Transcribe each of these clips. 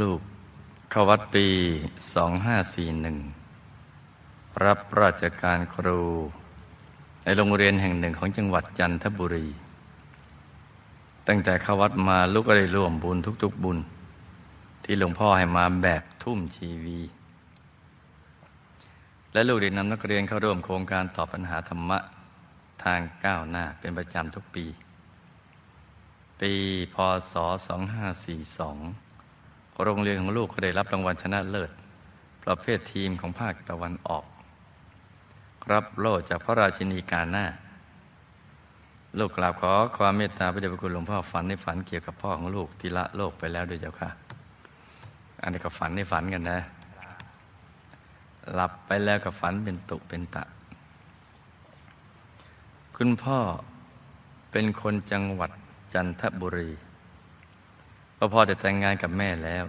ลูกเข้าวัดปี 2541 รับราชการครู ในโรงเรียนแห่งหนึ่งของจังหวัดจันทบุรี ตั้งแต่เข้าวัดมาลูกก็ได้ร่วมบุญทุกๆบุญ ที่หลวงพ่อให้มาแบบทุ่มชีวี และลูกได้นำนักเรียนเข้าร่วมโครงการตอบปัญหาธรรมะทางก้าวหน้าเป็นประจำทุกปี ปีพศ 2542 โรงเรียนของลูกก็ได้รับรางวัลชนะเลิศ ประเภททีมของภาคตะวันออก รับโล่จากพระราชินีกาหน้า ลูกกราบขอความเมตตาพระเดชพระคุณหลวงพ่อฝันในฝันเกี่ยวกับพ่อของลูกที่ละโลกไปแล้วด้วยเจ้าค่ะ อันนี้ก็ฝันในฝันกันนะ หลับไปแล้วก็ฝันเป็นตุเป็นตะ คุณพ่อเป็นคนจังหวัดจันทบุรี พอพ่อได้แต่งงานกับแม่แล้ว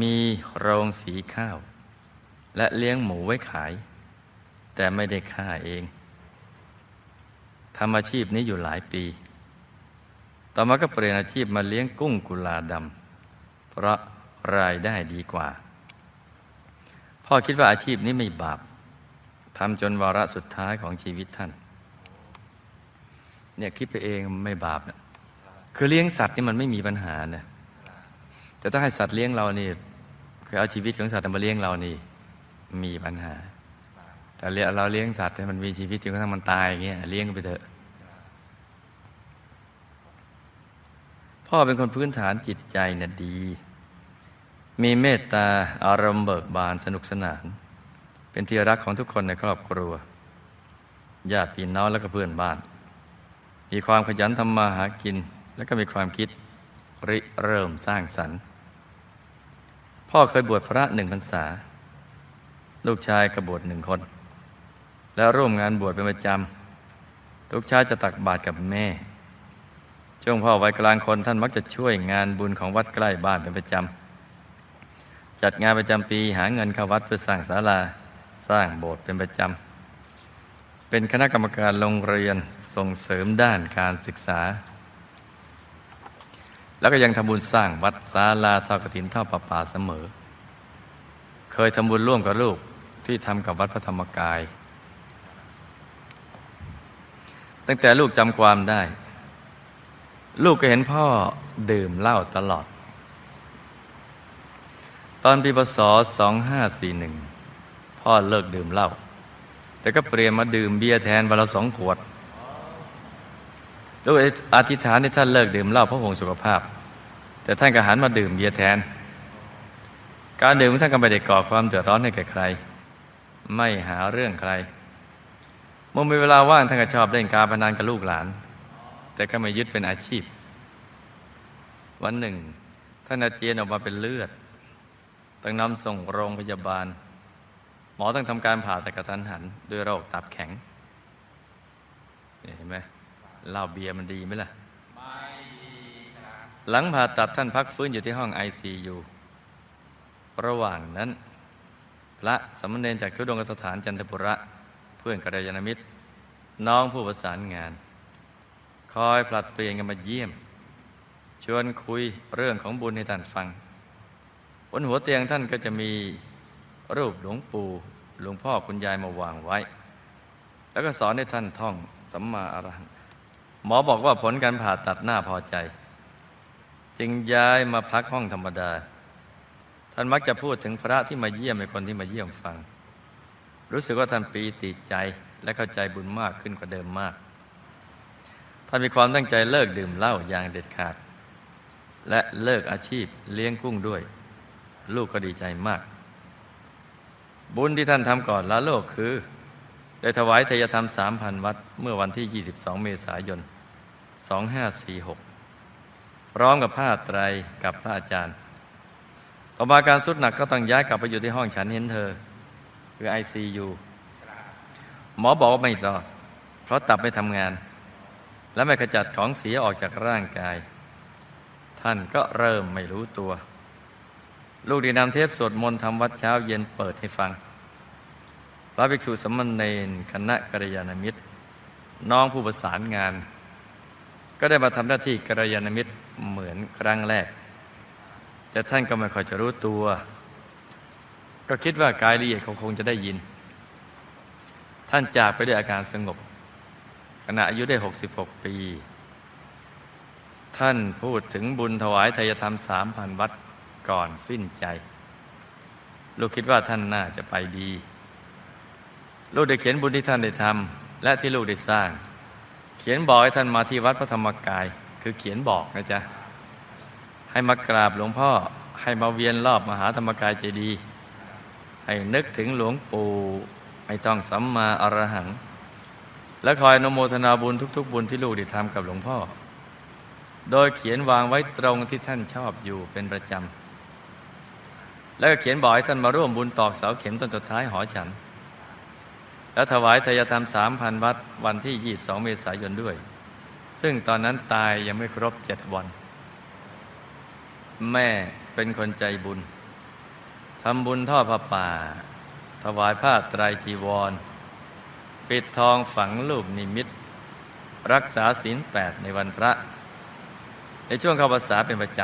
มีโรงสีข้าว และเลี้ยงหมูไว้ขาย แต่ไม่ได้ค่าเองทำอาชีพนี้อยู่หลายปี ต่อมาก็เปลี่ยนอาชีพมาเลี้ยงกุ้งกุลาดำเพราะรายได้ดีกว่า พ่อคิดว่าอาชีพนี้ไม่บาปทำจนวาระสุดท้ายของชีวิตท่าน เนี่ยคิดไปเองไม่บาปนะ คือเลี้ยงสัตว์นี่มันไม่มีปัญหานะแต่ถ้าให้สัตว์เลี้ยงเรานี่คือเอาชีวิตของสัตว์มาเลี้ยงเรานี่ มีปัญหา แต่เราเลี้ยงสัตว์ให้มันมีชีวิตจนกระทั่งมันตายอย่างเงี้ยเลี้ยงไปเถอะ พ่อเป็นคนพื้นฐานจิตใจน่ะดี มีเมตตาอารมณ์เบิกบานสนุกสนาน เป็นที่รักของทุกคนในครอบครัวญาติพี่น้องและก็เพื่อนบ้าน มีความขยันทำมาหากิน และก็มีความคิดริเริ่มสร้างสรรค์ พ่อเคยบวชพระหนึ่งพรรษา ลูกชายกบวชหนึ่งคน แล้วร่วมงานบวชเป็นประจำทุกช้าจะตักบาตรกับแม่ช่วงพ่อวัยกลางคนท่านมักจะช่วยงานบุญของวัดใกล้บ้านเป็นประจำจัดงานประจำปีหาเงินเข้าวัดเพื่อสร้างศาลาสร้างโบสถ์เป็นประจำเป็นคณะกรรมการโรงเรียนส่งเสริมด้านการศึกษา แล้วก็ยังทำบุญสร้างวัดศาลาทอดกฐินทอดประป่าเสมอ เคยทำบุญร่วมกับลูกที่ทำกับวัดพระธรรมกาย ตั้งแต่ลูกจำความได้ ลูกก็เห็นพ่อดื่มเหล้าตลอด ตอนปีพศ2541 พ่อเลิกดื่มเหล้าแต่ก็เปลี่ยนมาดื่มเบียร์แทนวันละสองขวด ลูกอธิษฐานให้ท่านเลิกดื่มเหล้าเพราะห่วงสุขภาพ แต่ท่านก็หันมาดื่มเบียร์แทน การดื่มท่านก็ไม่ได้ก่อความเดือดร้อนให้แก่ใคร ไม่หาเรื่องใครเมื่อมีเวลาว่างท่านก็ชอบเล่นการพนันกับลูกหลาน แต่ก็ไม่ยึดเป็นอาชีพ วันหนึ่ง ท่านอาเจียนออกมาเป็นเลือดต้องนำส่งโรงพยาบาล หมอต้องทำการผ่าตัดกระทันหัน ด้วยโรคตับแข็งเห็นไหม เหล้าเบียร์มันดีไหมล่ะหลังผ่าตัดท่านพักฟื้นอยู่ที่ห้องไอซียูระหว่างนั้น พระสมณเณรจากทุดงคสถานจันทบุระเพื่อนกัลยาณมิตร น้องผู้ประสานงาน คอยผลัดเปลี่ยนกันมาเยี่ยม ชวนคุยเรื่องของบุญให้ท่านฟังบนหัวเตียงท่านก็จะมีรูปหลวงปู่หลวงพ่อคุณยายมาวางไว้ แล้วก็สอนให้ท่านท่องสัมมาอรหันต์ หมอบอกว่าผลการผ่าตัดหน้าพอใจ จึงย้ายมาพักห้องธรรมดา ท่านมักจะพูดถึงพระที่มาเยี่ยมในคนที่มาเยี่ยมฟัง รู้สึกว่าท่านปีติใจและเข้าใจบุญมากขึ้นกว่าเดิมมากท่านมีความตั้งใจเลิกดื่มเหล้าอย่างเด็ดขาด และเลิกอาชีพเลี้ยงกุ้งด้วย ลูกก็ดีใจมาก บุญที่ท่านทำก่อนละโลกคือได้ถวายทยธรรมสามพันวัด เมื่อวันที่ 22 เมษายน 2546 พร้อมกับผ้าไตรกับพระอาจารย์ ต่อมาการสุดหนักก็ต้องย้ายกลับไปอยู่ที่ห้องฉันเห็นเธอ คือ ICU หมอบอกว่าไม่รอด เพราะตับไม่ทำงาน และไม่ขจัดของเสียออกจากร่างกาย ท่านก็เริ่มไม่รู้ตัว ลูกด้นำเทปสวดมนต์ทำวัดเช้าเย็นเปิดให้ฟังพระภิกษุสมณเณรคณะกัลยาณมิตร น้องผู้ประสานงาน ก็ได้มาทำหน้าที่กัลยาณมิตรเหมือนครั้งแรก แต่ท่านก็ไม่ค่อยจะรู้ตัว ก็คิดว่ากายละเอียดเขาคงจะได้ยิน ท่านจากไปด้วยอาการสงบ ขณะอายุได้ 66 ปี ท่านพูดถึงบุญถวายทายธรรมสามพันวัดก่อนสิ้นใจ ลูกคิดว่าท่านน่าจะไปดี ลูกได้เขียนบุญที่ท่านได้ทำและที่ลูกได้สร้าง เขียนบอกให้ท่านมาที่วัดพระธรรมกาย คือเขียนบอกนะจ๊ะ ให้มากราบหลวงพ่อให้มาเวียนรอบมหาธรรมกายเจดีย์ให้นึกถึงหลวงปู่ให้ต้องสัมมาอรหัง และคอยอนโมทนาบุญทุก ๆ บุญที่ลูกได้ทำกับหลวงพ่อ โดยเขียนวางไว้ตรงที่ท่านชอบอยู่เป็นประจำแล้วก็เขียนบอกให้ท่านมาร่วมบุญตอกเสาเข็มต้นสุดท้ายหอฉัน แล้วถวายทายธรรมสามพันวัดวันที่ 22 เมษายนด้วย ซึ่งตอนนั้นตายยังไม่ครบเจ็ดวัน แม่เป็นคนใจบุญทำบุญทอดผ้าป่า ถวายผ้าไตรจีวร ปิดทองฝังลูกนิมิต รักษาศีลแปดในวันพระ ในช่วงเข้าพรรษาเป็นประจ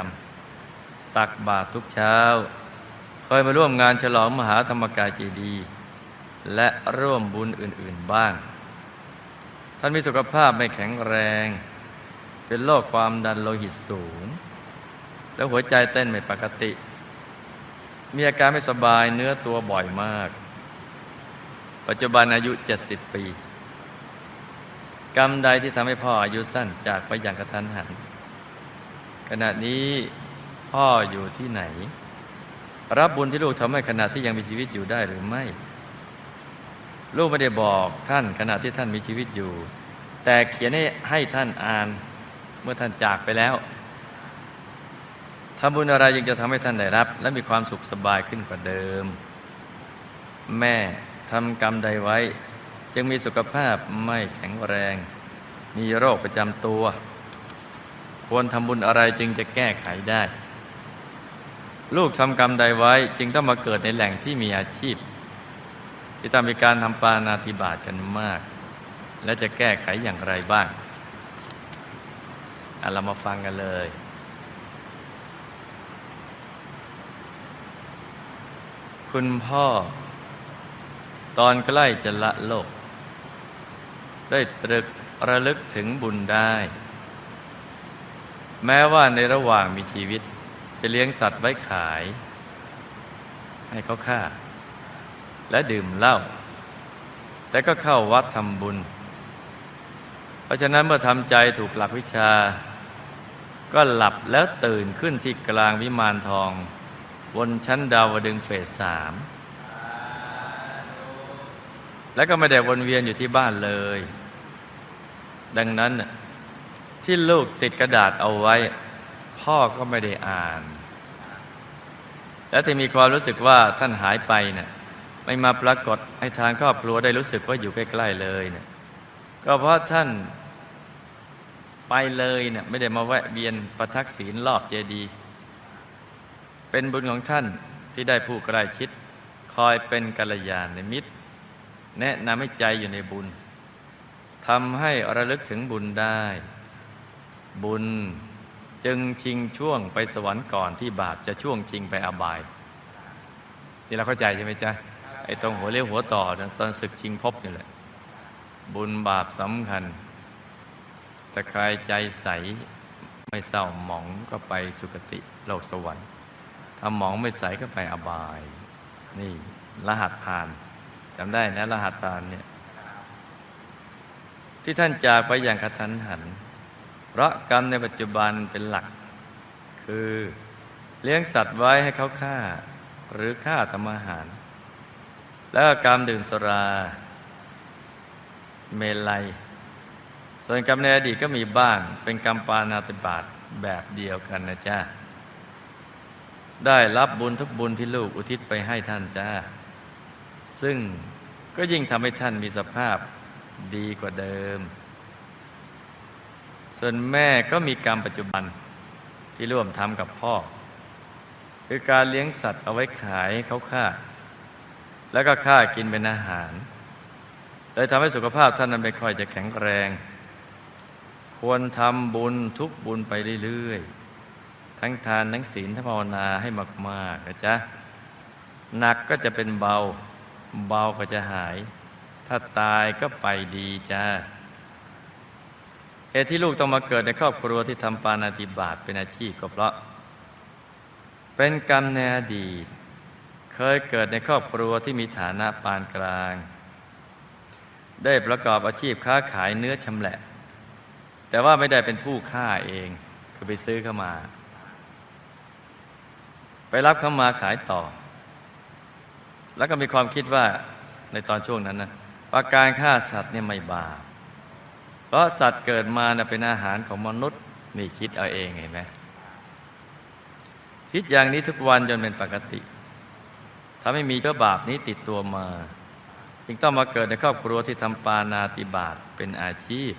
ำ ตักบาตรทุกเช้า คอยมาร่วมงานฉลองมหาธรรมกายเจดีย์ และร่วมบุญอื่น ๆบ้าง ท่านมีสุขภาพไม่แข็งแรง เป็นโรคความดันโลหิตสูง แล้วหัวใจเต้นไม่ปกติ มีอาการไม่สบายเนื้อตัวบ่อยมาก ปัจจุบันอายุ 70 ปี กรรมใดที่ทำให้พ่ออายุสั้นจากไปอย่างกระทันหัน ขณะนี้พ่ออยู่ที่ไหน รับบุญที่ลูกทำให้ขณะที่ยังมีชีวิตอยู่ได้หรือไม่ ลูกไม่ได้บอกท่านขณะที่ท่านมีชีวิตอยู่ แต่เขียนให้ให้ท่านอ่านเมื่อท่านจากไปแล้วทำบุญอะไรยังจะทำให้ท่านได้รับ และมีความสุขสบายขึ้นกว่าเดิม แม่ทำกรรมใดไว้ จึงมีสุขภาพไม่แข็งแรง มีโรคประจำตัว ควรทำบุญอะไรจึงจะแก้ไขได้ ลูกทำกรรมใดไว้ จึงต้องมาเกิดในแหล่งที่มีอาชีพ ที่ต้องมีการทำปานาธิบาตกันมาก และจะแก้ไขอย่างไรบ้างอะเรามาฟังกันเลยคุณพ่อ ตอนใกล้จะละโลก ได้ตรึกระลึกถึงบุญได้ แม้ว่าในระหว่างมีชีวิต จะเลี้ยงสัตว์ไว้ขาย ให้เขาฆ่า และดื่มเหล้าแต่ก็เข้าวัดทำบุญ เพราะฉะนั้นเมื่อทำใจถูกหลักวิชา ก็หลับแล้วตื่นขึ้นที่กลางวิมานทอง บนชั้นดาวดึงเฟสสามแล้วก็ไม่ได้วนเวียนอยู่ที่บ้านเลย ดังนั้นที่ลูกติดกระดาษเอาไว้ พ่อก็ไม่ได้อ่าน และที่มีความรู้สึกว่าท่านหายไปเนะ่ย ไม่มาปรากฏให้ทางครอบครัวได้รู้สึกว่าอยู่ใกล้ๆเลยเนี่ยก็เพราะท่านไปเลยเนี่ยไม่ได้มาแวะเวียนประทักศีลรอบเจดีย์เป็นบุญของท่านที่ได้ผู้ใกล้ชิด คอยเป็นกัลยาณมิตร แนะนำให้ใจอยู่ในบุญทำให้ระลึกถึงบุญได้ บุญจึงชิงช่วงไปสวรรค์ก่อนที่บาปจะช่วงชิงไปอบาย นี่เราเข้าใจใช่ไหมจ๊ะ อ้ตรงหัวเลี้ยวหัวต่อนะตอนศึกชิงภพนี่แหละ บุญบาปสำคัญถ้าใครใจใสไม่เศร้าหมองก็ไปสุคติโลกสวรรค์ ถ้าหมองไม่ใสก็ไปอบาย นี่รหัสผ่านจำได้นะรหัสผ่านเนี่ยที่ท่านจากไปอย่างกระทันหัน เพราะกรรมในปัจจุบันเป็นหลัก คือเลี้ยงสัตว์ไว้ให้เขาฆ่า หรือฆ่าทำอาหาร แล้วก็กรรมดื่มสรา เมลัย ส่วนกรรมในอดีตก็มีบ้างเป็นกรรมปานาติบาตแบบเดียวกันนะจ้าได้รับบุญทุกบุญที่ลูกอุทิศไปให้ท่านจ้า ซึ่งก็ยิ่งทำให้ท่านมีสภาพดีกว่าเดิม ส่วนแม่ก็มีกรรมปัจจุบันที่ร่วมทำกับพ่อ คือการเลี้ยงสัตว์เอาไว้ขายให้เขาฆ่า แล้วก็ฆ่ากินเป็นอาหารเลยทำให้สุขภาพท่านนั้นไม่ค่อยจะแข็งแรง ควรทำบุญทุกบุญไปเรื่อยๆ ทั้งทานทั้งศีลทั้งภาวนาให้มากๆนะจ๊ะหนักก็จะเป็นเบา เบาก็จะหาย ถ้าตายก็ไปดีจ้าเหตุที่ลูกต้องมาเกิดในครอบครัวที่ทำปานาติบาตเป็นอาชีพก็เพราะ เป็นกรรมในอดีต เคยเกิดในครอบครัวที่มีฐานะปานกลาง ได้ประกอบอาชีพค้าขายเนื้อชำแหละ แต่ว่าไม่ได้เป็นผู้ฆ่าเอง คือไปซื้อเข้ามา ไปรับเข้ามาขายต่อ แล้วก็มีความคิดว่าในตอนช่วงนั้นนะว่าการฆ่าสัตว์เนี่ยไม่บาปเพราะสัตว์เกิดมานะเป็นอาหารของมนุษย์นี่คิดเอาเองเห็นไหมคิดอย่างนี้ทุกวันจนเป็นปกติ ถ้าไม่มีเจ้าบาปนี้ติดตัวมา จึงต้องมาเกิดในครอบครัวที่ทำปานาติบาตเป็นอาชีพ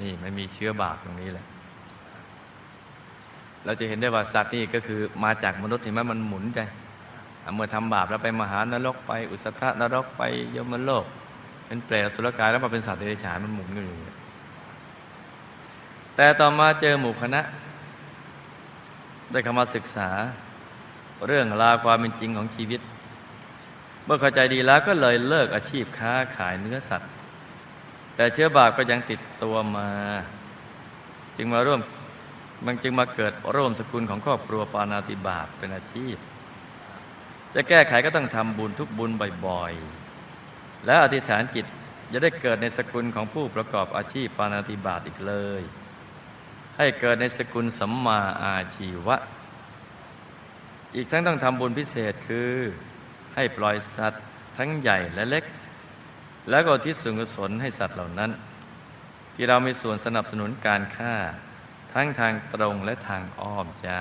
นี่ไม่มีเชื้อบาปตรงนี้แหละ เราจะเห็นได้ว่าสัตว์นี่ก็คือมาจากมนุษย์เห็นไหมมันหมุนใจเมื่อทำบาปแล้วไปมหานรกไป อุสธนรกไปยมโลก เป็นเปรตสุรกายแล้วมาเป็นสัตว์เดรัจฉานมันหมุนกันอยู่แต่ต่อมาเจอหมู่คณะ ได้เข้ามาศึกษา เรื่องราวความเป็นจริงของชีวิต เมื่อเข้าใจดีแล้วก็เลยเลิกอาชีพค้าขายเนื้อสัตว์ แต่เชื้อบาปก็ยังติดตัวมา จึงมาร่วมมันจึงมาเกิดร่วมสกุลของครอบครัวปานาติบาตเป็นอาชีพ จะแก้ไขก็ต้องทำบุญทุกบุญบ่อยๆ และอธิษฐานจิตจะได้เกิดในสกุลของผู้ประกอบอาชีพปานาติบาตอีกเลย ให้เกิดในสกุลสัมมาอาชีวะ อีกทั้งต้องทำบุญพิเศษคือให้ปล่อยสัตว์ทั้งใหญ่และเล็ก แล้วก็ทิศส่วนกุศลให้สัตว์เหล่านั้น ที่เรามีส่วนสนับสนุนการฆ่า ทั้งทางตรงและทางอ้อมจ้า